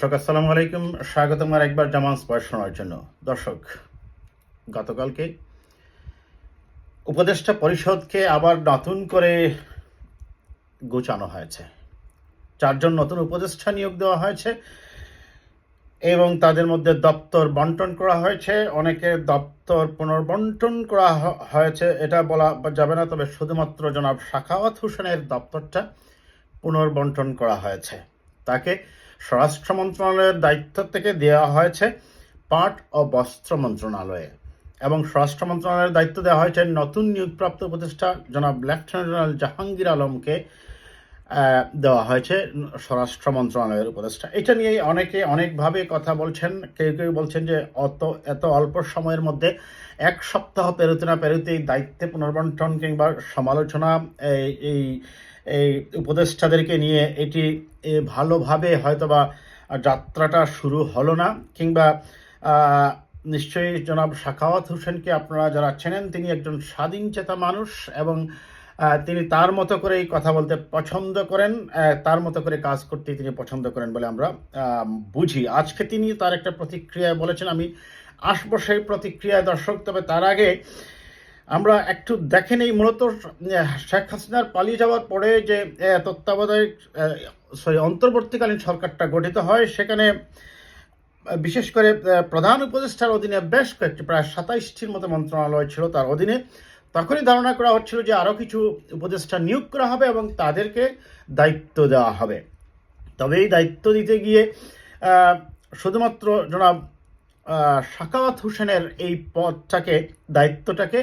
দর্শক, আসসালামু আলাইকুম। স্বাগতম আর একবার জামান স্পর্শ শোনার জন্য। দর্শক, গতকালকে উপদেষ্টা পরিষদকে আবার নতুন করে গোছানো হয়েছে। চারজন নতুন উপদেষ্টা নিয়োগ দেওয়া হয়েছে এবং তাদের মধ্যে দপ্তর বন্টন করা হয়েছে। অনেকের দপ্তর পুনর্বন্টন করা হয়েছে, এটা বলা যাবে না, তবে শুধুমাত্র জনাব শাখাওয়াত হোসেনের দপ্তরটা পুনর্বন্টন করা হয়েছে। তাকে স্বরাষ্ট্র মন্ত্রণালয়ের দায়িত্ব থেকে দেওয়া হয়েছে পাট ও বস্ত্র মন্ত্রণালয়ে। এবং স্বরাষ্ট্র মন্ত্রণালয়ের দায়িত্ব দেওয়া হয়েছে নতুন নিয়োগপ্রাপ্ত উপদেষ্টা জনাব লেফটেন্যান্ট জেনারেল জাহাঙ্গীর আলমকে দেওয়া হয়েছে স্বরাষ্ট্র মন্ত্রণালয়ের উপদেষ্টা। এটা নিয়ে অনেকে অনেকভাবে কথা বলছেন। কেউ কেউ বলছেন যে অত, এত অল্প সময়ের মধ্যে এক সপ্তাহ পেরোতে না পেরোতেই দায়িত্বে পুনর্বন্টন কিংবা সমালোচনা এই এই উপদেষ্টাদেরকে নিয়ে এটি ভালোভাবে হয়তোবা যাত্রাটা শুরু হলো না, কিংবা নিশ্চয়ই জনাব শাখাওয়াত হোসেনকে আপনারা যারা চেনেন, তিনি একজন স্বাধীন চেতা মানুষ এবং তিনি তার মতো করেই কথা বলতে পছন্দ করেন তার মতো করে কাজ করতে তিনি পছন্দ করেন বলে আমরা বুঝি। আজকে তিনি তার একটা প্রতিক্রিয়া বলেছেন, আমি আসব সেই প্রতিক্রিয়ায়, দর্শক, তবে তার আগে আমরা একটু দেখেন এই মূলত শেখ হাসিনার পালিয়ে যাওয়ার পরে যে তত্ত্বাবধায়ক সরি অন্তর্বর্তীকালীন সরকারটা গঠিত হয় সেখানে বিশেষ করে প্রধান উপদেষ্টার অধীনে বেশ কয়েকটি প্রায় সাতাইশটির মতো মন্ত্রণালয় ছিল তার অধীনে। তখনই ধারণা করা হচ্ছিল যে আরও কিছু উপদেষ্টা নিয়োগ করা হবে এবং তাদেরকে দায়িত্ব দেওয়া হবে। তবে এই দায়িত্ব দিতে গিয়ে শুধুমাত্র জনাব আহ, শাকাওয়াত হোসেনের এই পদটাকে দায়িত্বটাকে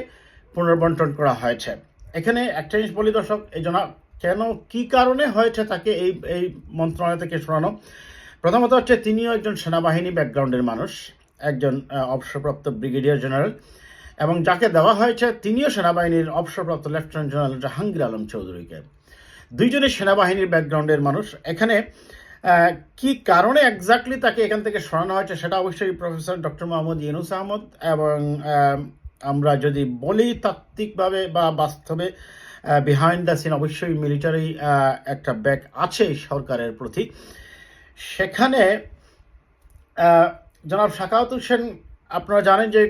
পুনর্বন্টন করা হয়েছে। এখানে একটা জিনিস বলি দর্শক, এই জন্য কেন, কি কারণে হয়েছে তাকে এই এই মন্ত্রণালয় থেকে শোনানো? প্রথমত হচ্ছে, তিনিও একজন সেনাবাহিনী ব্যাকগ্রাউন্ডের মানুষ, একজন অবসরপ্রাপ্ত ব্রিগেডিয়ার জেনারেল, এবং যাকে দেওয়া হয়েছে, তিনিও সেনাবাহিনীর অবসরপ্রাপ্ত লেফটেন্যান্ট জেনারেল জাহাঙ্গীর আলম চৌধুরীকে। দুইজনই সেনাবাহিনীর ব্যাকগ্রাউন্ডের মানুষ। এখানে কি কারণে এক্স্যাক্টলি তাকে এখান থেকে সরানো হয়েছে, সেটা অবশ্যই প্রফেসর ডক্টর মোহাম্মদ ইউনুস আহমদ এবং আমরা যদি বলি তাত্ত্বিকভাবে বা বাস্তবে বিহাইন্ড দ্য সিন অবশ্যই মিলিটারি একটা ব্যাক আছে সরকারের প্রতি। সেখানে জনাব শাকাওয়াত হোসেন আপনারা জানেন যে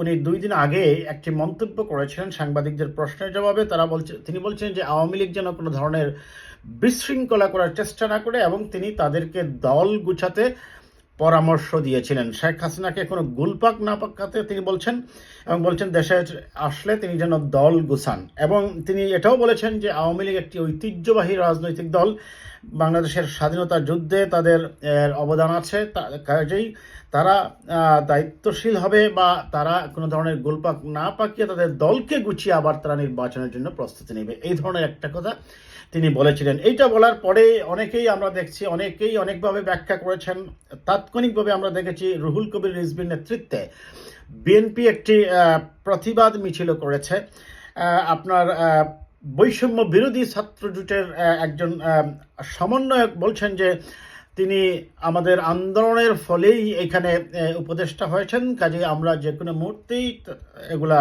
উনি দুই দিন আগে একটি মন্তব্য করেছিলেন সাংবাদিকদের প্রশ্নের জবাবে। তারা বলছে, তিনি বলছেন যে আওয়ামী লীগ যেন কোনো ধরনের বিশৃঙ্খলা করার চেষ্টা না করে এবং তিনি তাদেরকে দল গুছাতে পরামর্শ দিয়েছিলেন। শেখ হাসিনাকে কোনো গুলপাক না পাকাতে তিনি বলছেন এবং বলছেন দেশে আসলে তিনি যেন দল গুছান। এবং তিনি এটাও বলেছেন যে আওয়ামী লীগ একটি ঐতিহ্যবাহী রাজনৈতিক দল। বাংলাদেশের স্বাধীনতা যুদ্ধে তাদের অবদান আছে। কাজেই তারা দায়িত্বশীল হবে বা তারা কোনো ধরনের গোলপাক না পাকিয়ে তাদের দলকে গুছিয়ে আবার তারা নির্বাচনের জন্য প্রস্তুতি নেবে। এই ধরনের একটা কথা তিনি বলেছিলেন। এইটা বলার পরে অনেকেই আমরা দেখছি, অনেকেই অনেকভাবে ব্যাখ্যা করেছেন। তাৎক্ষণিকভাবে আমরা দেখেছি রুহুল কবির রিজবির নেতৃত্বে বিএনপি একটি প্রতিবাদ মিছিল করেছে। আপনার বৈষম্য বিরোধী ছাত্র জোটের একজন সমন্বয়ক বলছেন যে তিনি আমাদের আন্দোলনের ফলেই এখানে উপদেষ্টা হয়েছেন। কাজে আমরা যে কোনো মুহূর্তেই এগুলা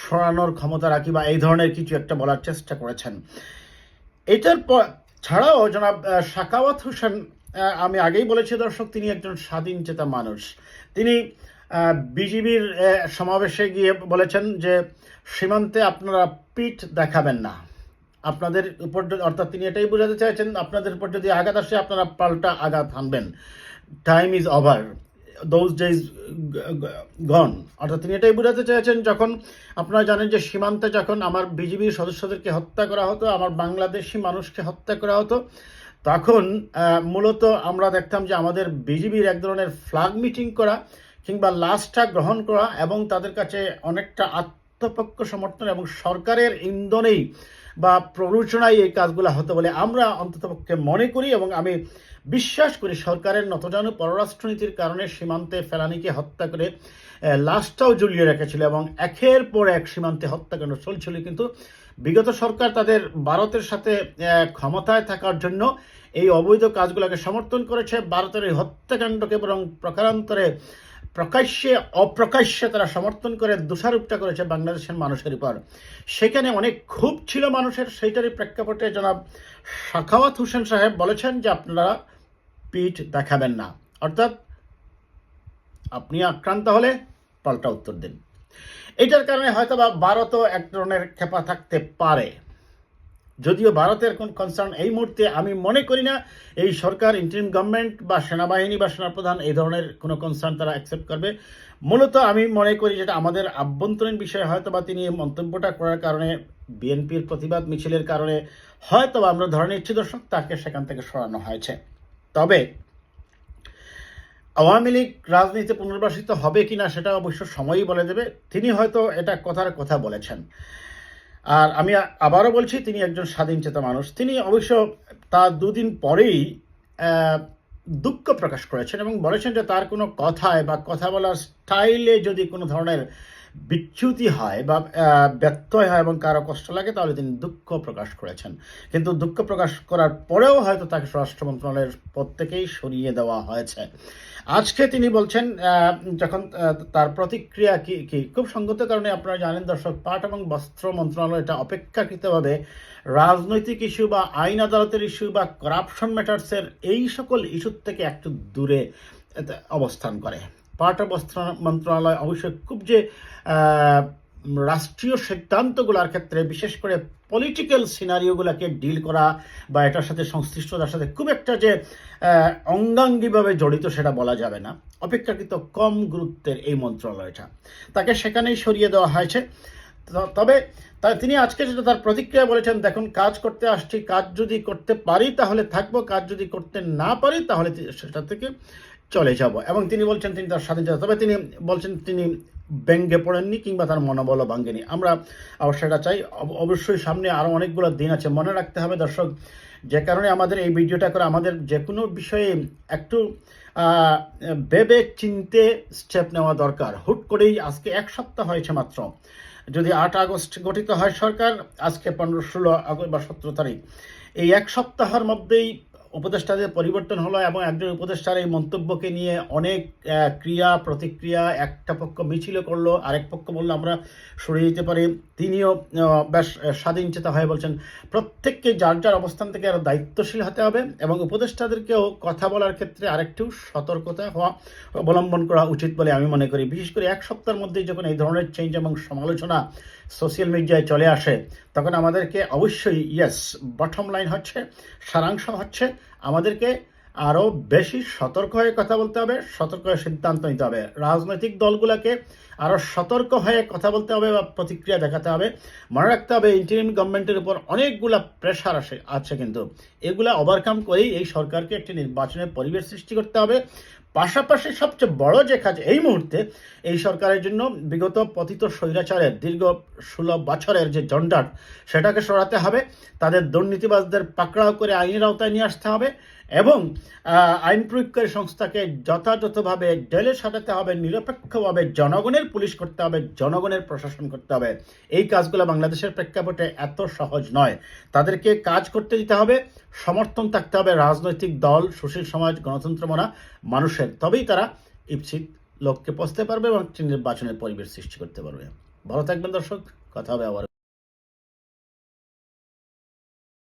সরানোর ক্ষমতা রাখি বা এই ধরনের কিছু একটা বলার চেষ্টা করেছেন। এটার পর ছাড়াও জনাব আহ, শাকাওয়াত হোসেন আমি আগেই বলেছি দর্শক তিনি একজন স্বাধীন চেতা মানুষ। তিনি বিজিবির সমাবেশে গিয়ে বলেছেন যে সীমান্তে আপনারা পিঠ দেখাবেন না। আপনাদের উপর অর্থাৎ তিনি এটাই বোঝাতে চাইছেন আপনাদের উপর যদি আঘাত আসে আপনারা পাল্টা আঘাত হানবেন। Time is over those days gone অর্থাৎ তিনি এটাই বোঝাতে চেয়েছেন যখন আপনারা জানেন যে সীমান্তে যখন আমার বিজিবির সদস্যদেরকে হত্যা করা হতো, আমার বাংলাদেশি মানুষকে হত্যা করা হতো, তখন মূলত আমরা দেখতাম যে আমাদের বিজিবির এক ধরনের ফ্ল্যাগ মিটিং করা কিংবা লাশটা গ্রহণ করা এবং তাদের কাছে অনেকটা আত্মপক্ষ সমর্থন এবং সরকারের ইন্ধনেই বা প্ররোচনায় এই কাজগুলো হতো বলে আমরা অন্ততপক্ষে মনে করি এবং আমি বিশ্বাস করি সরকারের নতজানু পররাষ্ট্রনীতির কারণে সীমান্তে ফেলানিকে হত্যা করে লাশটাও ঝুলিয়ে রেখেছিল এবং একের পর এক সীমান্তে হত্যাকাণ্ড চলছিল। কিন্তু বিগত সরকার তাদের ভারতের সাথে ক্ষমতায় থাকার জন্য এই অবৈধ কাজগুলোকে সমর্থন করেছে। ভারতের এই হত্যাকাণ্ডকে বরং প্রকারান্তরে প্রকাশ্যে, অপ্রকাশ্যে তারা সমর্থন করে, দোষারোপটা করেছে বাংলাদেশের মানুষের উপর। সেখানে অনেক ক্ষোভ ছিল মানুষের, সেইটারই প্রেক্ষাপটে জনাব শাখাওয়াত হোসেন সাহেব বলেছেন যে আপনারা পিঠ দেখাবেন না। অর্থাৎ আপনি আক্রান্ত হলে পাল্টা উত্তর দিন। এটার কারণে হয়তো বা ভারতও এক ধরনের খেপা থাকতে পারে। যদিও ভারতের কোন কনসার্ন এই মুহূর্তে আমি মনে করি না, এই সরকার ইন্টারিম গভর্নমেন্ট বা সেনাবাহিনী বা সেনাপ্রধান এই ধরনের কোনো কনসার্ন তারা অ্যাকসেপ্ট করবে। মূলত আমি মনে করি যেটা আমাদের আভ্যন্তরীণ বিষয়ে হয়তো বা তিনি মন্তব্যটা করার কারণে, বিএনপির প্রতিবাদ মিছিলের কারণে হয়তো আমরা ধরে নিচ্ছি দর্শক, তাকে সেখান থেকে সরানো হয়েছে। তবে আওয়ামী লীগ রাজনীতিতে পুনর্বাসিত হবে কিনা সেটা অবশ্য সময়ই বলে দেবে। তিনি হয়তো এটা কথার কথা বলেছেন। আর আমি আবারও বলছি, তিনি একজন স্বাধীনচেতা মানুষ। তিনি অবশ্য তার দুদিন পরেই দুঃখ প্রকাশ করেছেন এবং বলেছেন যে তার কোনো কথায় বা কথা বলার স্টাইলে যদি কোনো ধরনের বিচ্যুতি হয় বা ব্যত্যয় হয় এবং কারও কষ্ট লাগে, তাহলে তিনি দুঃখ প্রকাশ করেছেন। কিন্তু দুঃখ প্রকাশ করার পরেও হয়তো তাকে স্বরাষ্ট্র মন্ত্রণালয়ের পদ থেকেই সরিয়ে দেওয়া হয়েছে। আজকে তিনি বলছেন যখন তার প্রতিক্রিয়া কি কি? খুব সঙ্গত কারণে আপনারা জানেন, দর্শক, পাট এবং বস্ত্র মন্ত্রণালয় এটা অপেক্ষাকৃতভাবে রাজনৈতিক ইস্যু বা আইন আদালতের ইস্যু বা করাপশন ম্যাটার্সের এই সকল ইস্যুর থেকে একটু দূরে অবস্থান করে। পাট বস্ত্র মন্ত্রণালয় অবশ্যই খুব যে রাষ্ট্রীয় সিদ্ধান্তগুলোর ক্ষেত্রে, বিশেষ করে পলিটিক্যাল সিনারিওগুলোকে ডিল করা বা এটার সাথে সংশ্লিষ্টতার সাথে খুব একটা যে অঙ্গাঙ্গিভাবে জড়িত সেটা বলা যাবে না। অপেক্ষাকৃত কম গুরুত্বের এই মন্ত্রণালয়টা। তাকে সেখানেই সরিয়ে দেওয়া হয়েছে। তবে তিনি আজকে যেটা তার প্রতিক্রিয়া বলেছেন, দেখুন, কাজ করতে আসছি, কাজ যদি করতে পারি তাহলে থাকব, কাজ যদি করতে না পারি তাহলে সেটা থেকে চলে যাব। এবং তিনি বলছেন, তিনি তার স্বাধীনতা তবে তিনি বলছেন, তিনি ব্যঙ্গে পড়েননি কিংবা তার মনোবল ভাঙ্গেনি আমরা এটা চাই। অবশ্যই সামনে আরও অনেকগুলো দিন আছে। মনে রাখতে হবে দর্শক, যে কারণে আমাদের এই ভিডিওটা করে আমাদের যে কোনো বিষয়ে একটু ভেবে চিনতে স্টেপ নেওয়া দরকার। হুট করেই আজকে এক সপ্তাহ হয়েছে মাত্র। যদি আট আগস্ট গঠিত হয় সরকার, আজকে পনেরো, ষোলো আগস্ট বা সতেরো তারিখ। এই এক সপ্তাহের মধ্যেই উপদেষ্টাদের পরিবর্তন হলো এবং একজন উপদেষ্টার এই মন্তব্যকে নিয়ে অনেক ক্রিয়া প্রতিক্রিয়া একটা পক্ষ মিছিল করল আরেক পক্ষ বলল আমরা সরিয়ে দিতে পারি। তিনিও বেশ আহ, স্বাধীনচেতা হয়ে বলছেন প্রত্যেককে যার যার অবস্থান থেকে আরও দায়িত্বশীল হতে হবে এবং উপদেষ্টাদেরকেও কথা বলার ক্ষেত্রে আরেকটু সতর্কতা হওয়া অবলম্বন করা উচিত বলে আমি মনে করি। বিশেষ করে এক সপ্তাহের মধ্যেই যখন এই ধরনের চেঞ্জ এবং সমালোচনা সোশ্যাল মিডিয়ায় চলে আসে, তখন আমাদেরকে অবশ্যই ইয়েস বটম লাইন হচ্ছে, সারাংশ হচ্ছে, আমাদেরকে আরও বেশি সতর্ক হয়ে কথা বলতে হবে, সতর্ক হয়ে সিদ্ধান্ত নিতে হবে। রাজনৈতিক দলগুলোকে আরও সতর্ক হয়ে কথা বলতে হবে বা প্রতিক্রিয়া দেখাতে হবে। মনে রাখতে হবে ইন্টারিম গভর্নমেন্টের উপর অনেকগুলা প্রেশার আসে, আছে কিন্তু। এগুলা ওভারকাম করেই এই সরকারকে একটি নির্বাচনের পরিবেশ সৃষ্টি করতে হবে। পাশাপাশি সবচেয়ে বড় যে কাজ এই মুহূর্তে, এই সরকারের জন্য বিগত পতিত স্বৈরাচারের দীর্ঘ ষোলো বছরের যে জঞ্জাট সেটাকে সরাতে হবে। তাদের দুর্নীতিবাজদের পাকড়াও করে আইনের আওতায় নিয়ে আসতে হবে এবং আইন প্রয়োগকারী সংস্থাকে যথাযথভাবে জেলে সাজাতে হবে, নিরপেক্ষভাবে জনগণের পুলিশ করতে হবে, জনগণের প্রশাসন করতে হবে। এই কাজগুলো বাংলাদেশের প্রেক্ষাপটে এত সহজ নয়। তাদেরকে কাজ করতে দিতে হবে, সমর্থন থাকতে হবে রাজনৈতিক দল, সুশীল সমাজ, গণতন্ত্র মনা, মানুষের। তবেই তারা ইপসিত লক্ষ্যে পৌঁছতে পারবে এবং একটি নির্বাচনের পরিবেশ সৃষ্টি করতে পারবে। ভালো থাকবেন দর্শক, কথা হবে আবার।